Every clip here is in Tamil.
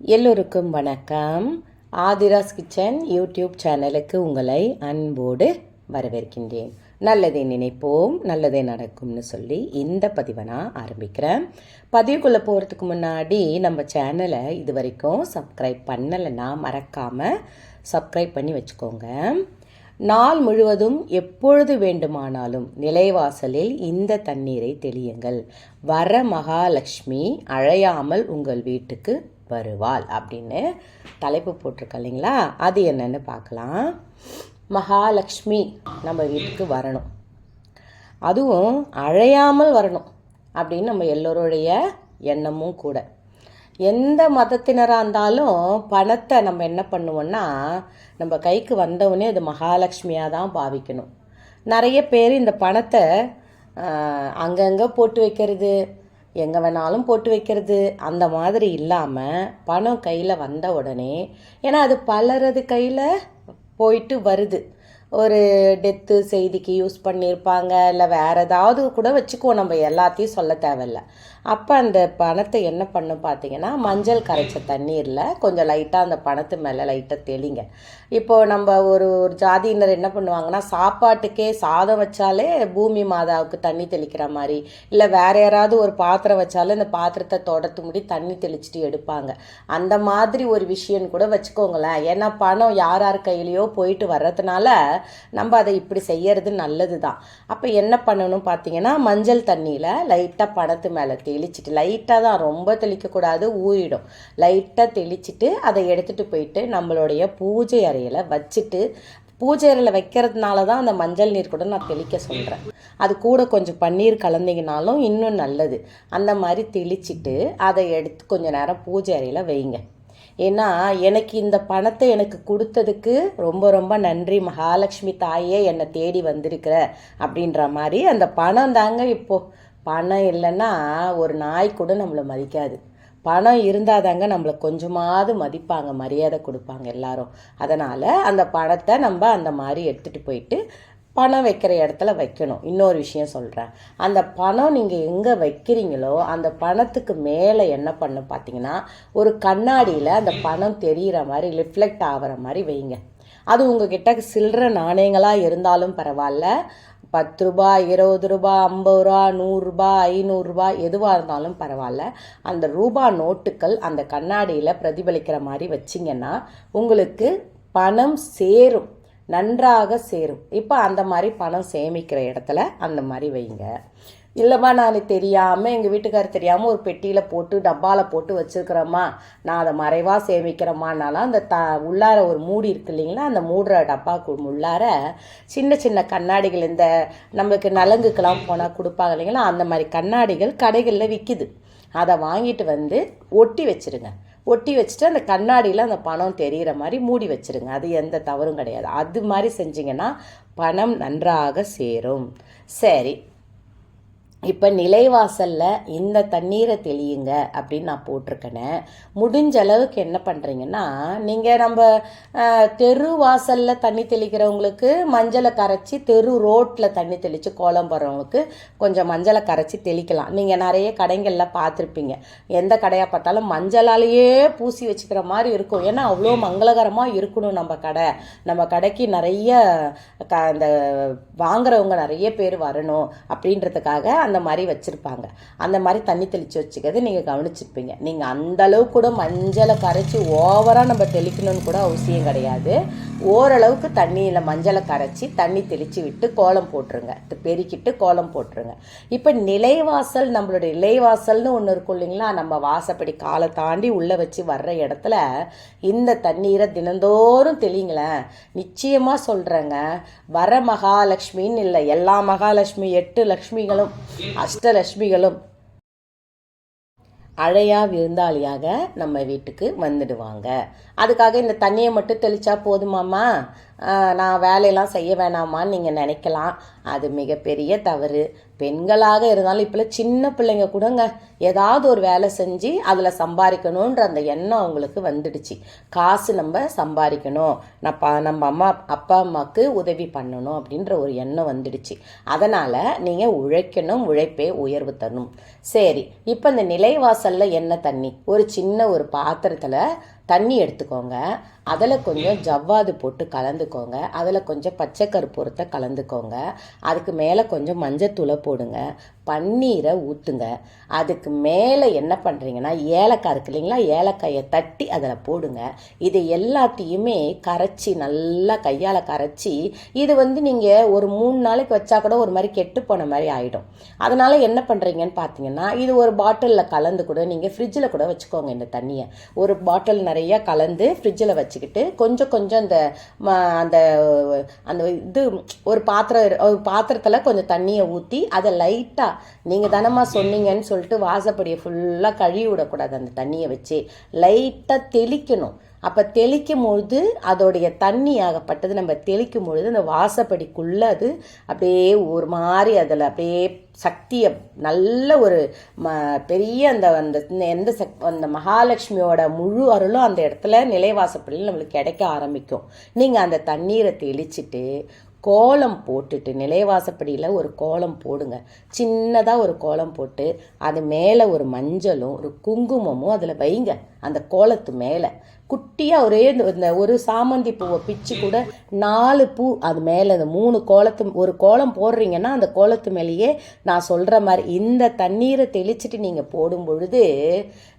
எல்லோருக்கும் வணக்கம். ஆதிராஸ் கிச்சன் யூடியூப் சேனலுக்கு உங்களை அன்போடு வரவேற்கின்றேன். நல்லதை நினைப்போம் நல்லதே நடக்கும்னு சொல்லி இந்த பதிவை நான் ஆரம்பிக்கிறேன். பதிவுக்குள்ளே போகிறதுக்கு முன்னாடி நம்ம சேனலை இது வரைக்கும் சப்ஸ்கிரைப் பண்ணலைன்னா மறக்காமல் சப்ஸ்கிரைப் பண்ணி வச்சுக்கோங்க. நாள் முழுவதும் எப்பொழுது வேண்டுமானாலும் நிலைவாசலில் இந்த தண்ணீரை தெளியுங்கள். வர மகாலட்சுமி அழையாமல் உங்கள் வீட்டுக்கு வருவாள் அப்படின்னு தலைப்பு போட்டிருக்க இல்லைங்களா? அது என்னன்னு பார்க்கலாம். மகாலட்சுமி நம்ம வீட்டுக்கு வரணும். அதுவும் அழையாமல் வரணும் அப்படின்னு நம்ம எல்லோருடைய எண்ணமும் கூட. எந்த மதத்தினராக இருந்தாலும் பணத்தை நம்ம என்ன பண்ணுவோம்னா நம்ம கைக்கு வந்தவுடனே அது மகாலட்சுமியாக தான் பாவிக்கணும். நிறைய பேர் இந்த பணத்தை அங்கங்கே போட்டு வைக்கிறது எங்கே வேணாலும் போட்டு வைக்கிறது. அந்த மாதிரி இல்லாமல் பணம் கையில் வந்த உடனே ஏன்னா அது பலரது கையில் போயிட்டு வருது. ஒரு டெத்து செய்திக்கு யூஸ் பண்ணியிருப்பாங்க இல்லை வேறு ஏதாவது கூட வச்சுக்குவோம். நம்ம எல்லாத்தையும் சொல்ல தேவையில்ல. அப்போ அந்த பணத்தை என்ன பண்ணும் பார்த்தீங்கன்னா மஞ்சள் கரைச்ச தண்ணீரில் கொஞ்சம் லைட்டாக அந்த பணத்து மேலே லைட்டாக தெளிங்க. இப்போது நம்ம ஒரு ஒரு ஜாதியினர் என்ன பண்ணுவாங்கன்னா சாப்பாட்டுக்கே சாதம் வச்சாலே பூமி மாதாவுக்கு தண்ணி தெளிக்கிற மாதிரி இல்லை வேற யாராவது ஒரு பாத்திரம் வச்சாலும் இந்த பாத்திரத்தை தொடத்து முடி தண்ணி தெளிச்சுட்டு எடுப்பாங்க. அந்த மாதிரி ஒரு விஷயம் கூட வச்சுக்கோங்களேன். ஏன்னா பணம் யார் யார் கையிலையோ போயிட்டு வர்றதுனால நம்ம அதை இப்படி செய்யறது நல்லது தான் அப்போ என்ன பண்ணணும் பார்த்தீங்கன்னா மஞ்சள் தண்ணியில் லைட்டாக பணத்து மேலே தெளி தெளிச்சிட்டு லைட்டாக தான் ரொம்ப தெளிக்கக்கூடாது ஊறிடும். லைட்டாக தெளிச்சிட்டு அதை எடுத்துகிட்டு போயிட்டு நம்மளுடைய பூஜை அறையில் வச்சுட்டு பூஜை அறையில் வைக்கிறதுனால தான் அந்த மஞ்சள் நீர் கூட நான் தெளிக்க சொல்கிறேன் அது கூட கொஞ்சம் பன்னீர் கலந்தீங்கனாலும் இன்னும் நல்லது. அந்த மாதிரி தெளிச்சிட்டு அதை எடுத்து கொஞ்சம் நேரம் பூஜை அறையில் வைங்க. ஏன்னா எனக்கு இந்த பணத்தை எனக்கு கொடுத்ததுக்கு ரொம்ப ரொம்ப நன்றி. மகாலட்சுமி தாயே என்னை தேடி வந்திருக்கிற அப்படின்ற மாதிரி அந்த பணம் தாங்க இப்போது பணம் இல்லைன்னா ஒரு நாய் கூட நம்மளை மதிக்காது. பணம் இருந்தால் தாங்க நம்மளை கொஞ்சமாவது மதிப்பாங்க மரியாதை கொடுப்பாங்க எல்லாரும். அதனால் அந்த பணத்தை நம்ம அந்த மாதிரி எடுத்துகிட்டு போயிட்டு பணம் வைக்கிற இடத்துல வைக்கணும். இன்னொரு விஷயம் சொல்கிறேன் அந்த பணம் நீங்கள் எங்கே வைக்கிறீங்களோ அந்த பணத்துக்கு மேலே என்ன பண்ண பார்த்தீங்கன்னா ஒரு கண்ணாடியில் அந்த பணம் தெரிகிற மாதிரி ரிஃப்ளெக்ட் ஆகிற மாதிரி வைங்க. அது உங்ககிட்ட சில்லற நாணயங்களாக இருந்தாலும் பரவாயில்ல. பத்து ரூபா இருபது ரூபா ஐம்பது ரூபா நூறுரூபா ஐநூறுரூபா எதுவாக இருந்தாலும் பரவாயில்ல. அந்த ரூபா நோட்டுகள் அந்த கண்ணாடியில் பிரதிபலிக்கிற மாதிரி வச்சிங்கன்னா உங்களுக்கு பணம் சேரும். நன்றாக சேரும். இப்போ அந்த மாதிரி பணம் சேமிக்கிற இடத்துல அந்த மாதிரி வைங்க. இல்லைம்மா நான் தெரியாமல் எங்கள் வீட்டுக்காரர் தெரியாமல் ஒரு பெட்டியில் போட்டு டப்பாவில் போட்டு வச்சுருக்கிறேம்மா. நான் அதை மறைவாக சேமிக்கிறேம்மானாலும் அந்த த உள்ளார ஒரு மூடி இருக்கு இல்லைங்களா? அந்த மூடுற டப்பாக்கு உள்ளார சின்ன சின்ன கண்ணாடிகள் இந்த நம்மளுக்கு நலங்குக்கெல்லாம் போனால் கொடுப்பாங்க இல்லைங்களா? அந்த மாதிரி கண்ணாடிகள் கடைகளில் விற்கிது அதை வாங்கிட்டு வந்து ஒட்டி வச்சுருங்க. ஒட்டி வச்சுட்டு அந்த கண்ணாடியில் அந்த பணம் தெரிகிற மாதிரி மூடி வச்சுருங்க. அது எந்த தவறும் கிடையாது. அது மாதிரி செஞ்சிங்கன்னா பணம் நன்றாக சேரும். சரி. இப்போ நிலைவாசலில் இந்த தண்ணீரை தெளியுங்க அப்படின்னு நான் போட்டிருக்கேனே. முடிஞ்ச அளவுக்கு என்ன பண்ணுறீங்கன்னா நீங்கள் நம்ம தெரு வாசலில் தண்ணி தெளிக்கிறவங்களுக்கு மஞ்சளை கரைச்சி தெரு ரோட்டில் தண்ணி தெளித்து கோலம் போடுறவங்களுக்கு கொஞ்சம் மஞ்சளை கரைச்சி தெளிக்கலாம். நீங்கள் நிறைய கடைகளில் பார்த்துருப்பீங்க. எந்த கடையாக பார்த்தாலும் மஞ்சளாலேயே பூசி வச்சுக்கிற மாதிரி இருக்கும். ஏன்னா அவ்வளோ மங்களகரமாக இருக்கணும் நம்ம கடை. நம்ம கடைக்கு நிறைய க அந்த வாங்குறவங்க நிறைய பேர் வரணும் அப்படின்றதுக்காக அந்த மாதிரி வச்சுருப்பாங்க. அந்த மாதிரி தண்ணி தெளித்து வச்சுக்கிறது நீங்கள் கவனிச்சிருப்பீங்க. நீங்கள் அந்தளவுக்கு கூட மஞ்சளை கரைச்சி ஓவராக நம்ம தெளிக்கணும்னு கூட அவசியம் கிடையாது. ஓரளவுக்கு தண்ணியில் மஞ்சளை கரைச்சி தண்ணி தெளித்து விட்டு கோலம் போட்டுருங்க. பெருக்கிட்டு கோலம் போட்டுருங்க. இப்போ நிலைவாசல் நம்மளுடைய நிலைவாசல்னு ஒன்று இருக்கும் இல்லைங்களா? நம்ம வாசப்படி காலை தாண்டி உள்ளே வச்சு வர்ற இடத்துல இந்த தண்ணீரை தினந்தோறும் தெளிங்களேன். நிச்சயமாக சொல்கிறேங்க வர மகாலட்சுமின்னு இல்லை எல்லா மகாலட்சுமி எட்டு லக்ஷ்மிகளும் அஷ்டலட்சுமிகளும் அழையா விருந்தாளியாக நம்ம வீட்டுக்கு வந்துடுவாங்க. அதுக்காக இந்த தண்ணியை மட்டும் தெளித்தா போதுமாம்மா? நான் வேலையெல்லாம் செய்ய வேணாமான்னு நீங்கள் நினைக்கலாம். அது மிகப்பெரிய தவறு. பெண்களாக இருந்தாலும் இப்போல்லாம் சின்ன பிள்ளைங்க கூடங்க. ஏதாவது ஒரு வேலை செஞ்சு அதில் சம்பாதிக்கணுன்ற அந்த எண்ணம் அவங்களுக்கு வந்துடுச்சு. காசு நம்ம சம்பாதிக்கணும். நான் பா நம்ம அம்மா அப்பா அம்மாவுக்கு உதவி பண்ணணும் அப்படின்ற ஒரு எண்ணம் வந்துடுச்சு. அதனால் நீங்கள் உழைக்கணும் உழைப்பே உயர்வு தரணும் சரி இப்போ இந்த நிலைவாசலில் என்ன தண்ணி? ஒரு சின்ன ஒரு பாத்திரத்தில் தண்ணி எடுத்துக்கோங்க. அதில் கொஞ்சம் ஜவ்வாது போட்டு கலந்துக்கோங்க. அதில் கொஞ்சம் பச்சை கற்பூரத்தை கலந்துக்கோங்க. அதுக்கு மேலே கொஞ்சம் மஞ்சத்தூளை போடுங்க. பன்னீரை ஊற்றுங்க அதுக்கு மேலே என்ன பண்ணுறீங்கன்னா ஏலக்காய் இருக்கு இல்லைங்களா ஏலக்காயை தட்டி அதில் போடுங்க. இது எல்லாத்தையுமே கரைச்சி நல்லா கையால் கரைச்சி இது வந்து நீங்கள் ஒரு மூணு நாளைக்கு வச்சா கூட ஒரு மாதிரி கெட்டு போன மாதிரி ஆகிடும் அதனால் என்ன பண்ணுறீங்கன்னு பார்த்தீங்கன்னா இது ஒரு பாட்டிலில் கலந்து கூட நீங்கள் ஃப்ரிட்ஜில் கூட வச்சுக்கோங்க இந்த தண்ணியை. ஒரு பாட்டில் நிறைய கலந்து ஃப்ரிட்ஜில் வச்சு வச்சுக்கிட்டு கொஞ்சம் கொஞ்சம் அந்த அந்த அந்த இது ஒரு பாத்திரம் ஒரு பாத்திரத்தில் கொஞ்சம் தண்ணியை ஊற்றி அதை லைட்டாக நீங்கள் தானம்மா சொன்னீங்கன்னு சொல்லிட்டு வாசப்படியை ஃபுல்லாக கழுவி விடக்கூடாது அந்த தண்ணியை வச்சு. லைட்டாக தெளிக்கணும். அப்போ தெளிக்கும் பொழுது அதோடைய தண்ணி ஆகப்பட்டது நம்ம தெளிக்கும் பொழுது அந்த வாசப்படிக்குள்ளே அது அப்படியே ஒரு மாதிரி அதில் அப்படியே சக்தியை நல்ல ஒரு ம பெரிய அந்த அந்த எந்த சக் அந்த மகாலட்சுமியோட முழு அருளும் அந்த இடத்துல நிலைவாசப்படியில் நம்மளுக்கு கிடைக்க ஆரம்பிக்கும். நீங்கள் அந்த தண்ணீரை தெளிச்சிட்டு கோலம் போட்டுட்டு நிலைவாசப்படியில் ஒரு கோலம் போடுங்க. சின்னதாக ஒரு கோலம் போட்டு அது மேலே ஒரு மஞ்சளும் ஒரு குங்குமமும் அதில் வைங்க. அந்த கோலத்து மேலே. குட்டியாக ஒரே இந்த இந்த ஒரு சாமந்தி பூவை பிச்சு கூட நாலு பூ அது மேலே இந்த மூணு கோலத்து ஒரு கோலம் போடுறீங்கன்னா அந்த கோலத்து மேலேயே நான் சொல்கிற மாதிரி இந்த தண்ணீரை தெளிச்சிட்டு நீங்கள் போடும் பொழுது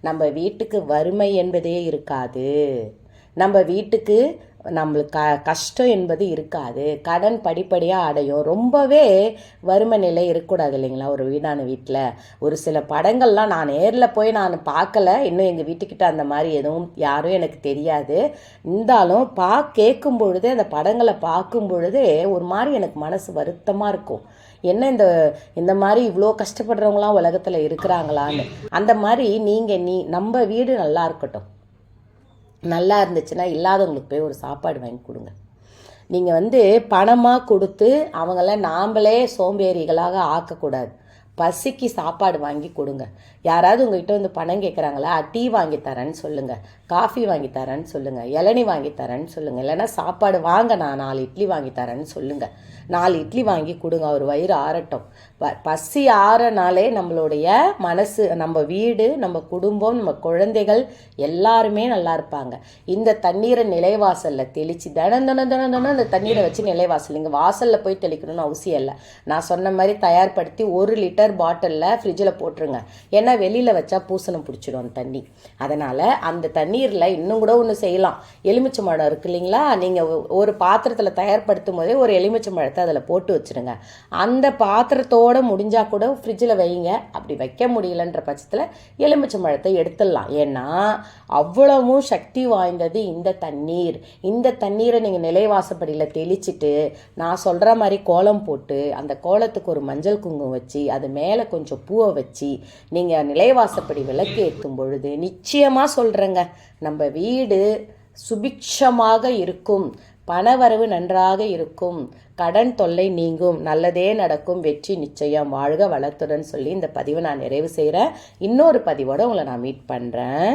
நம்ம வீட்டுக்கு வறுமை என்பதே இருக்காது. நம்ம வீட்டுக்கு நம்மளுக்கு க கஷ்டம் என்பது இருக்காது. கடன் படிப்படியாக அடையும். ரொம்பவே வறுமை நிலை இருக்கக்கூடாது இல்லைங்களா ஒரு வீடான வீட்டில் ஒரு சில படங்கள்லாம் நான் நேரில் போய் நான் பார்க்கல. இன்னும் எங்கள் வீட்டுக்கிட்ட அந்த மாதிரி எதுவும் யாரும் எனக்கு தெரியாது. இருந்தாலும் பா கேட்கும் பொழுதே அந்த படங்களை பார்க்கும் பொழுதே ஒரு மாதிரி எனக்கு மனசு வருத்தமாக இருக்கும். என்ன இந்த இந்த மாதிரி இவ்வளோ கஷ்டப்படுறவங்களாம் உலகத்தில் இருக்கிறாங்களான்னு. அந்த மாதிரி நீங்கள் நீ நம்ம வீடு நல்லா இருக்கட்டும். நல்லா இருந்துச்சுன்னா இல்லாதவங்களுக்கு போய் ஒரு சாப்பாடு வாங்கி கொடுங்க. நீங்கள் வந்து பணமாக கொடுத்து அவங்கள நாம்ளே சோம்பேறிகளாக ஆக்கக்கூடாது. பசிக்கு சாப்பாடு வாங்கி கொடுங்க. யாராவது உங்ககிட்ட வந்து பணம் கேட்குறாங்களா டீ வாங்கி தரேன்னு சொல்லுங்கள் காஃபி வாங்கி தரேன்னு சொல்லுங்கள் இளநி வாங்கி தரேன்னு சொல்லுங்கள் இல்லைன்னா சாப்பாடு வாங்க நான் நாலு இட்லி வாங்கி தரேன்னு சொல்லுங்கள் நாலு இட்லி வாங்கி கொடுங்க. அவர் வயிறு ஆறட்டும். ப- பசி ஆறனாலே நம்மளுடைய மனசு நம்ம வீடு நம்ம குடும்பம் நம்ம குழந்தைகள் எல்லாருமே நல்லா இருப்பாங்க. இந்த தண்ணீரை நிலைவாசலில் தெளித்து தினம் தினம் தினம் தினம் இந்த தண்ணீரை வச்சு நிலைவாசல். இங்கே வாசலில் போய் தெளிக்கணும்னு அவசியம் இல்லை. நான் சொன்ன மாதிரி தயார்படுத்தி ஒரு லிட்டர் பாட்டிலில் ஃப்ரிட்ஜில் போட்டுருங்க. ஏன்னா வெளியில் வச்சா பூசணம் பிடிச்சிடும் அந்த தண்ணி. அதனால் அந்த தண்ணீரில் இன்னும் கூட ஒன்று செய்யலாம். எலுமிச்சை மழை இருக்கு இல்லைங்களா? நீங்கள் ஒரு பாத்திரத்தில் தயார்படுத்தும் போதே ஒரு எலுமிச்சை மழத்தை அதில் போட்டு வச்சுருங்க. அந்த பாத்திரத்தோட முடிஞ்சால் கூட ஃப்ரிட்ஜில் வைங்க. அப்படி வைக்க முடியலன்ற பட்சத்தில் எலுமிச்சை மழத்தை எடுத்துடலாம். ஏன்னா அவ்வளவும் சக்தி வாய்ந்தது இந்த தண்ணீர். இந்த தண்ணீரை நீங்கள் நிலைவாசப்படியில் தெளிச்சிட்டு நான் சொல்கிற மாதிரி கோலம் போட்டு அந்த கோலத்துக்கு ஒரு மஞ்சள் குங்குமம் வச்சு அது மேலே கொஞ்சம் பூவை வச்சு நீங்கள் நிலைவாசப்படி விளக்கு ஏற்றும் பொழுது நிச்சயமாக சொல்கிறேங்க நம்ம வீடு சுபிக்ஷமாக இருக்கும் பணவரவு நன்றாக இருக்கும் கடன் தொல்லை நீங்கும் நல்லதே நடக்கும் வெற்றி நிச்சயம் வாழ்க வளத்துடன் சொல்லி இந்த பதிவை நான் நிறைவு செய்கிறேன் இன்னொரு பதிவோட உங்களை நான் மீட் பண்ணுறேன்